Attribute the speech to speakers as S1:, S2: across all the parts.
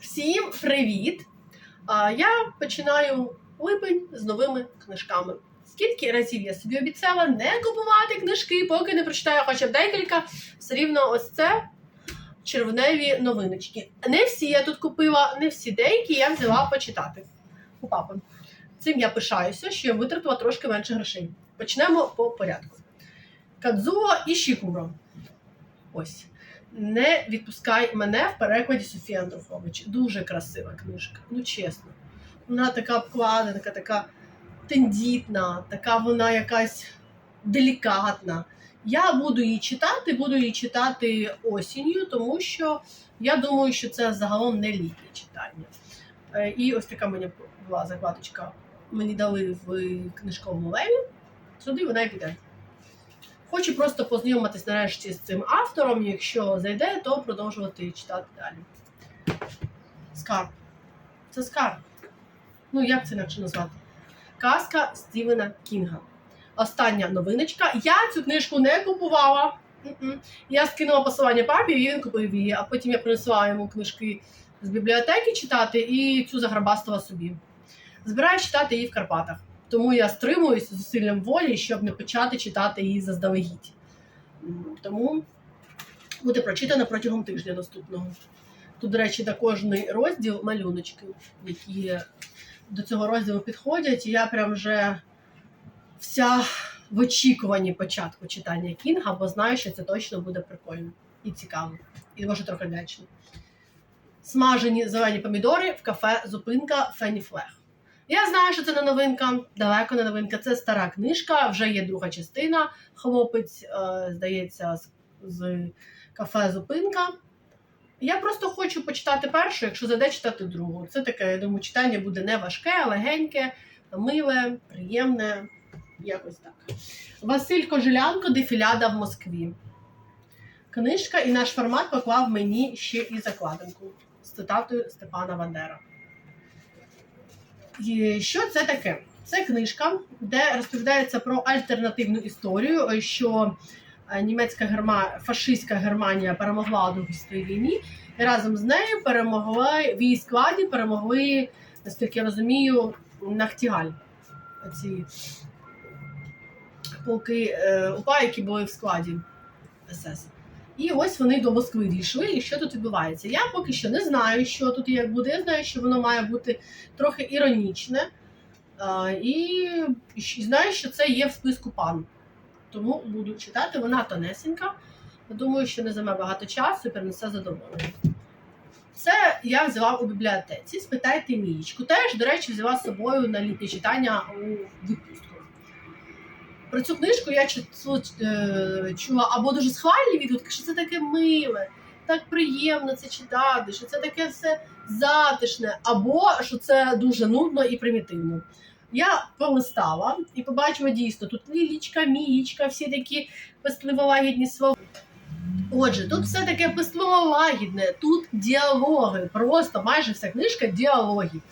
S1: Всім привіт! Я починаю липень з новими книжками. Скільки разів я собі обіцяла не купувати книжки, поки не прочитаю хоча б декілька. Все рівно ось це червневі новиночки. Не всі я тут купила, не всі деякі я взяла почитати у папи. Цим я пишаюся, що я витратила трошки менше грошей. Почнемо по порядку. Кадзуо і Шікуро. Ось. Не відпускай мене в перекладі Софії Андрофович. Дуже красива книжка. Ну чесно. Вона така обкладена, така, така тендітна, така вона якась делікатна. Я буду її читати, буду її читати осінню, тому що я думаю, що це загалом не літнє читання. Е, І ось така мені була закладочка. Мені дали в книжковому леві. Сюди вона і піде. Хочу просто познайомитись нарешті з цим автором. Якщо зайде, то продовжувати читати далі. Скарб. Це скарб. Ну, як це інакше назвати? Казка Стівена Кінга. Остання новиночка. Я цю книжку не купувала. Я скинула посилання папі, і він купив її, а потім я принесла йому книжки з бібліотеки читати і цю заграбастила собі. Збираюсь читати її в Карпатах. Тому я стримуюся зусиллям волі, щоб не почати читати її заздалегідь. Тому буде прочитано протягом тижня наступного. Тут, до речі, на кожний розділ малюночки, які до цього розділу підходять. І я прям вже вся в очікуванні початку читання Кінга, бо знаю, що це точно буде прикольно і цікаво, і може трохи лячно. Смажені зелені помідори в кафе Зупинка Фенні. Я знаю, що це не новинка, далеко не новинка. Це стара книжка, вже є друга частина. Хлопець, е, здається, з, кафе Зупинка. Я просто хочу почитати першу, якщо зайде читати другу. Це таке, я думаю, читання буде не важке, легеньке, миле, приємне. Якось так. Василь Кожилянко Дефіляда в Москві. Книжка і наш формат поклав мені ще і закладинку з цитатою Степана Бандера. Що це таке? Це книжка, де розповідається про альтернативну історію, що е, німецька герма... фашистська Германія перемогла у Другій світовій війні, і разом з нею перемогли в її складі перемогли, наскільки я розумію, Нахтігаль. Ці полки е, УПА, які були в складі СС. І ось вони до Москви дійшли. І що тут відбувається? Я поки що не знаю, що тут і як буде. Я знаю, що воно має бути трохи іронічне. І, знаю, що це є в списку пан. Тому буду читати. Вона тонесенька. Думаю, що не займе багато часу і принесе задоволення. Це я взяла у бібліотеці. Спитайте Мієчку. Теж, до речі, взяла з собою на літнє читання у відпустку. Про цю книжку я е, чула або дуже схвальні відгуки, що це таке миле, так приємно це читати, що це таке все затишне, або що це дуже нудно і примітивно. Я полистала і побачила дійсно тут лілічка, мієчка, всі такі пестливо-лагідні слова. Отже, тут все таке пестливо-лагідне, тут діалоги, просто майже вся книжка діалогів.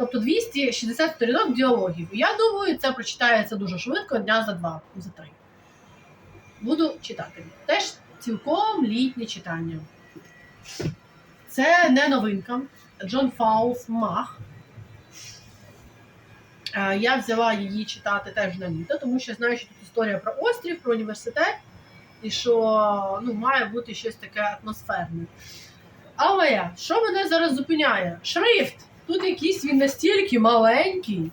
S1: Тобто 260 сторінок діалогів. Я думаю, це прочитається дуже швидко, дня за два, за три. Буду читати. Теж цілком літнє читання. Це не новинка. Джон Фаулс Мах. Е, Я взяла її читати теж на літо, тому що знаю, що тут історія про острів, про університет, і що ну, має бути щось таке атмосферне. Але що мене зараз зупиняє? Шрифт! Тут якийсь він настільки маленький,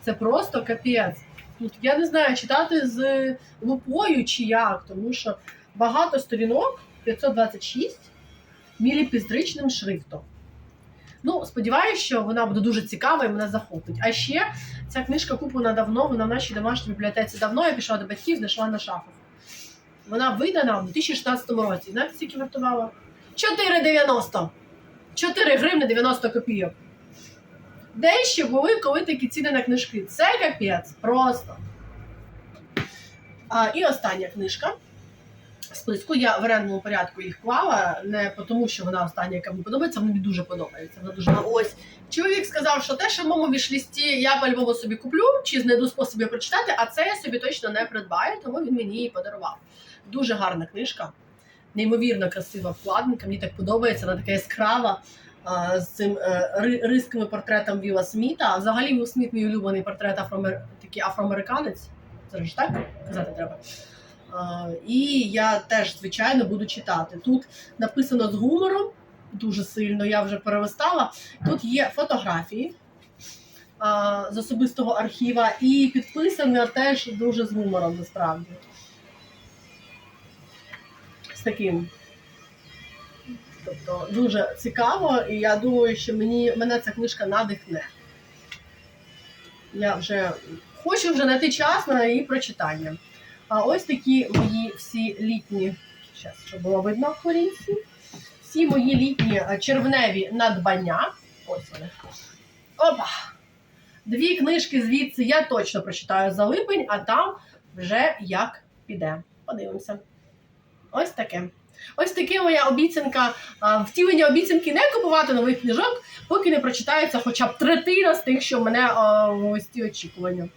S1: це просто капець. Тут я не знаю, читати з лупою чи як, тому що багато сторінок 526 міліпіздричним шрифтом. Ну, сподіваюся, що вона буде дуже цікава і мене захопить. А ще ця книжка куплена давно, вона в нашій домашній бібліотеці давно. Я пішла до батьків, знайшла на шафах. Вона видана в 2016 році. Знаєте, скільки вартувала? 4,90. 4 гривни 90 копійок. Де ще були коли такі ціни на книжки? Це капець, просто. А, і остання книжка. Списку я в орендному порядку їх клала, не тому, що вона остання, яка мені подобається, мені дуже подобається. Вона дуже ось. Чоловік сказав, що те, що в моєму вішлісті я по-любому собі куплю, чи знайду спосіб прочитати, а це я собі точно не придбаю, тому він мені її подарував. Дуже гарна книжка, неймовірно красива вкладинка, мені так подобається, вона така яскрава. А, з цим е, портретом Віла Сміта. А взагалі Віл Сміт мій улюблений портрет афроамер... такий афроамериканець. Це ж так казати треба. І я теж, звичайно, буду читати. Тут написано з гумором дуже сильно, я вже перелистала. Тут є фотографії з особистого архіва і підписано теж дуже з гумором, насправді. З таким. Тобто дуже цікаво, і я думаю, що мені, мене ця книжка надихне. Я вже хочу вже знайти час на її прочитання. А ось такі мої всі літні, зараз, щоб було видно в корінці. Всі мої літні е, червневі надбання. Ось вони. Опа! Дві книжки звідси я точно прочитаю за липень, а там вже як піде. Подивимося. Ось таке. Ось таке моя обіцянка, втілення обіцянки не купувати нових книжок, поки не прочитається хоча б третина з тих, що в мене ось ці очікування.